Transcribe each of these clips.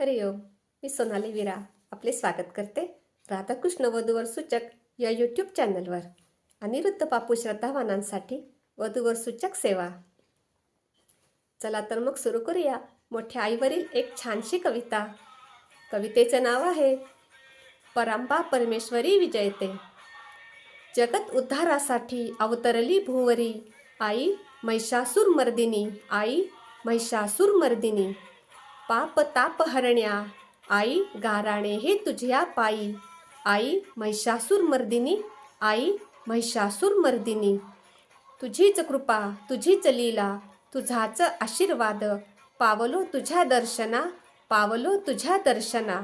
हरिओम मी सोनाली विरा आपले स्वागत करते राधाकृष्ण वधूवर सूचक या यूट्यूब चॅनलवर अनिरुद्ध बापू श्रद्धावानांसाठी वधूवर सूचक सेवा. चला तर मग सुरू करूया मोठ्या आईवरील एक छानशी कविता. कवितेचं नाव आहे परांबा परमेश्वरी विजयते. जगत उद्धारासाठी अवतरली भुवरी. आई महिषासूर मर्दिनी आई महिषासूर मर्दिनी पाप ताप हरण्या आई गाराणे हे तुझ्या पायी. आई महिषासूर मर्दिनी. आई महिषासूर मर्दिनी. तुझीच कृपा तुझीच लीला तुझाच आशीर्वाद. पावलो तुझ्या दर्शना पावलो तुझ्या दर्शना.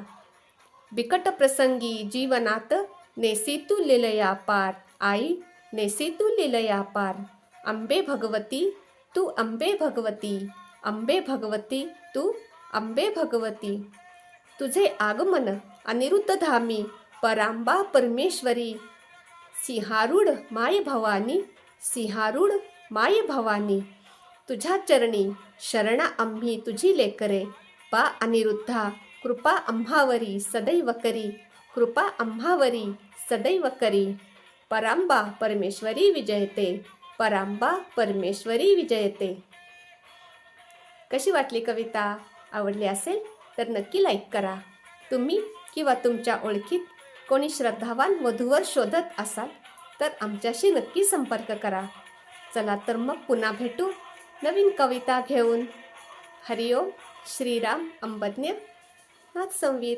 बिकट प्रसंगी जीवनात नेसी तू लिलया पार. आई नेसी तू लिलया पार. अंबे भगवती तू अंबे भगवती. अंबे भगवती तू अंबे भगवती तुझे आगमन अनिरुद्ध धामी परांबा परमेश्वरी सिंहारूढ माय भवानी सिंहारूढ माय भवानी तुझ्या चरणी शरणा आम्ही तुझी लेकरे. पा अनिरुद्धा कृपा आम्हावरी सदैव करी कृपा आम्हावरी सदैव करी. परांबा परमेश्वरी विजयते परांबा परमेश्वरी विजयते. कशी वाटली कविता? आवडले असेल तर नक्की लाईक करा. तुम्ही किंवा तुमच्या ओळखीत कोणी श्रद्धावान वधूवर शोधत असाल तर आमच्याशी नक्की संपर्क करा. चला तर मग पुन्हा भेटू नवीन कविता घेऊन. हरिओम श्रीराम अंबज्ञ नाथ संवीत.